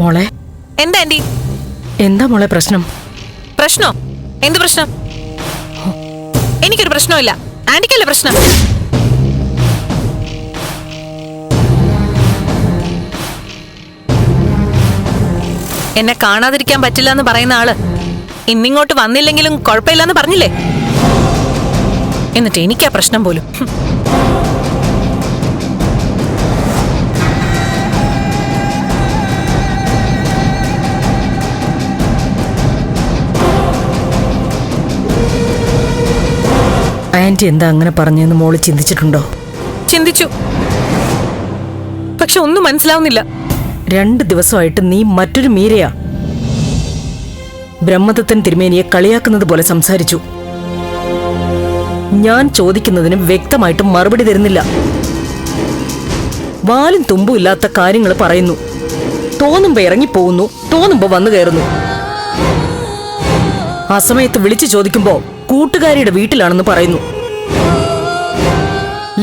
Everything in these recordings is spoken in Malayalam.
മോളെ? എന്താ ആന്റി? എന്താ മോളെ പ്രശ്നം? പ്രശ്നോ? എന്ത് പ്രശ്നം? എനിക്കൊരു പ്രശ്നമില്ല ആന്റിക്കല്ലേ പ്രശ്നം? എന്നെ കാണാതിരിക്കാൻ പറ്റില്ല എന്ന് പറയുന്ന ആൾ ഇന്നിങ്ങോട്ട് വന്നില്ലെങ്കിലും കുഴപ്പമില്ലെന്ന് പറഞ്ഞില്ലേ? എന്നിട്ട് എനിക്കാ പ്രശ്നം പോലും. ആന്റി എന്താ അങ്ങനെ പറഞ്ഞെന്ന് മോൾ ചിന്തിച്ചിട്ടുണ്ടോ? ചിന്തിച്ചു. പക്ഷെ ഒന്നും മനസ്സിലാവുന്നില്ല. രണ്ട് ദിവസമായിട്ട് നീ മറ്റൊരു മീരയാ. ബ്രഹ്മദത്തൻ തിരുമേനിയെ കളിയാക്കുന്നത് പോലെ സംസാരിച്ചു. ഞാൻ ചോദിക്കുന്നതിന് വ്യക്തമായിട്ട് മറുപടി തരുന്നില്ല. വാലും തുമ്പും ഇല്ലാത്ത കാര്യങ്ങൾ പറയുന്നു. തോന്നുമ്പോ ഇറങ്ങിപ്പോകുന്നു തോന്നുമ്പോ വന്നു കയറുന്നു. ആ സമയത്ത് വിളിച്ചു ചോദിക്കുമ്പോ കൂട്ടുകാരിയുടെ വീട്ടിലാണെന്ന് പറയുന്നു.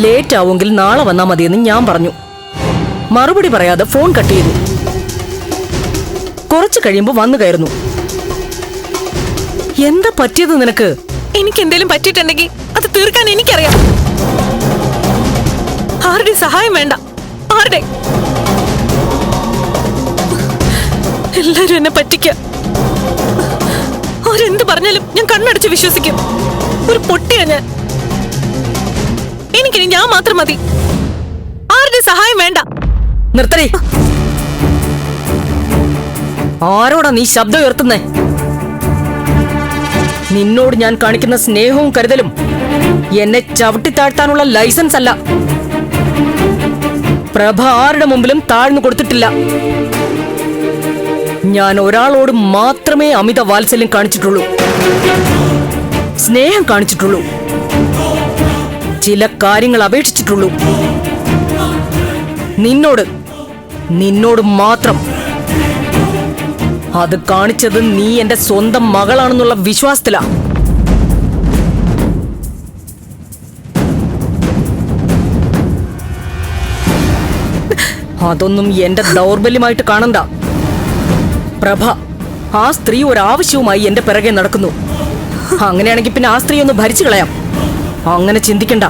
ലേറ്റ് ആവുമെങ്കിൽ നാളെ വന്നാൽ മതിയെന്ന് ഞാൻ പറഞ്ഞു. മറുപടി പറയാതെ ഫോൺ കട്ട് ചെയ്തു. കുറച്ചു കഴിയുമ്പോൾ വന്നു കയറുന്നു. എന്താ പറ്റിയത് നിനക്ക്? എനിക്ക് എന്തെങ്കിലും പറ്റിയിട്ടുണ്ടെങ്കിൽ അത് തീർക്കാൻ എനിക്കറിയാം. ആരുടെ സഹായം വേണ്ട. ആരുടെ? എല്ലാരും എന്നെ പറ്റിക്ക. അവരെന്ത് പറഞ്ഞാലും ഞാൻ കണ്ണടച്ച് വിശ്വസിക്കും. ഒരു പൊട്ടിയാ ഞാൻ. എനിക്കിനി ഞാൻ മാത്രം മതി. ആരുടെ സഹായം വേണ്ട. നിർത്തണേ ആരോടാ നീ ശബ്ദം ഉയർത്തുന്നേ? നിന്നോട് ഞാൻ കാണിക്കുന്ന സ്നേഹവും കരുതലും എന്നെ ചവിട്ടി താഴ്ത്താനുള്ള ലൈസൻസ് അല്ല. പ്രഭ ആരുടെ മുമ്പിലും താഴ്ന്നു കൊടുത്തിട്ടില്ല. ഞാൻ ഒരാളോട് മാത്രമേ അമിത വാത്സല്യം കാണിച്ചിട്ടുള്ളൂ. സ്നേഹം കാണിച്ചിട്ടുള്ളൂ. ചില കാര്യങ്ങൾ അപേക്ഷിച്ചിട്ടുള്ളൂ. നിന്നോട് നിന്നോട് മാത്രം. അത് കാണിച്ചത് നീ എന്റെ സ്വന്തം മകളാണെന്നുള്ള വിശ്വാസത്തിലാ. അതൊന്നും എന്റെ ദൗർബല്യമായിട്ട് കാണണ്ട. പ്രഭ ആ സ്ത്രീ ഒരാവശ്യവുമായി എന്റെ പിറകെ നടക്കുന്നു. അങ്ങനെയാണെങ്കിൽ പിന്നെ ആ സ്ത്രീ ഒന്ന് ഭരിച്ചു കളയാം. അങ്ങനെ ചിന്തിക്കണ്ട.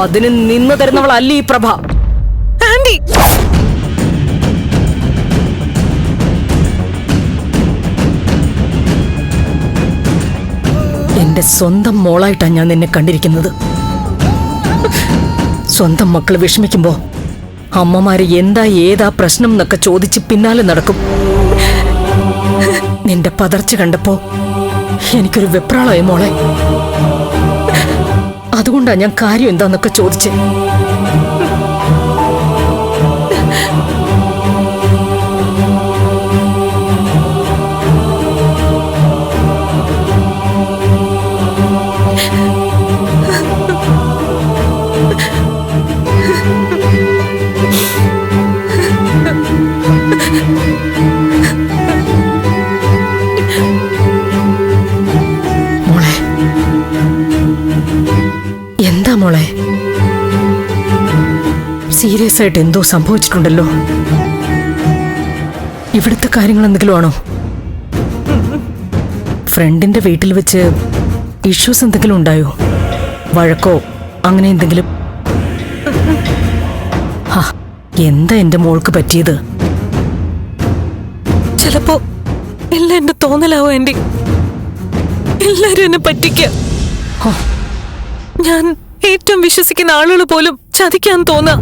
അതിന് നിന്ന് തരുന്നവളല്ല ഈ പ്രഭ. ആന്റി. എന്റെ സ്വന്തം മോളായിട്ടാണ് ഞാൻ നിന്നെ കണ്ടിരിക്കുന്നത്. സ്വന്തം മക്കൾ വിഷമിക്കുമ്പോ അമ്മമാര് എന്താ ഏതാ പ്രശ്നം എന്നൊക്കെ ചോദിച്ച് പിന്നാലെ നടക്കും. നിന്റെ പതർച്ച കണ്ടപ്പോ എനിക്കൊരു വെപ്രാളമായി മോളെ. അതുകൊണ്ടാ ഞാൻ കാര്യം എന്താന്നൊക്കെ ചോദിച്ചേ. സീരിയസ് ആയിട്ട് എന്തോ സംഭവിച്ചിട്ടുണ്ടല്ലോ. ഇവിടുത്തെ കാര്യങ്ങൾ എന്തെങ്കിലും ആണോ? ഫ്രണ്ടിന്റെ വീട്ടിൽ വെച്ച് ഇഷ്യൂസ് എന്തെങ്കിലും ഉണ്ടായോ? വഴക്കോ അങ്ങനെ എന്തെങ്കിലും? എന്താ എന്റെ മോൾക്ക് പറ്റിയത്? ചിലപ്പോ എല്ലാം എന്റെ തോന്നലാവോ എന്റെ എല്ലാരും എന്നെ പറ്റിക്ക. ഞാൻ ഏറ്റവും വിശ്വസിക്കുന്ന ആളുകൾ പോലും ചതിക്കാൻ തോന്നാ.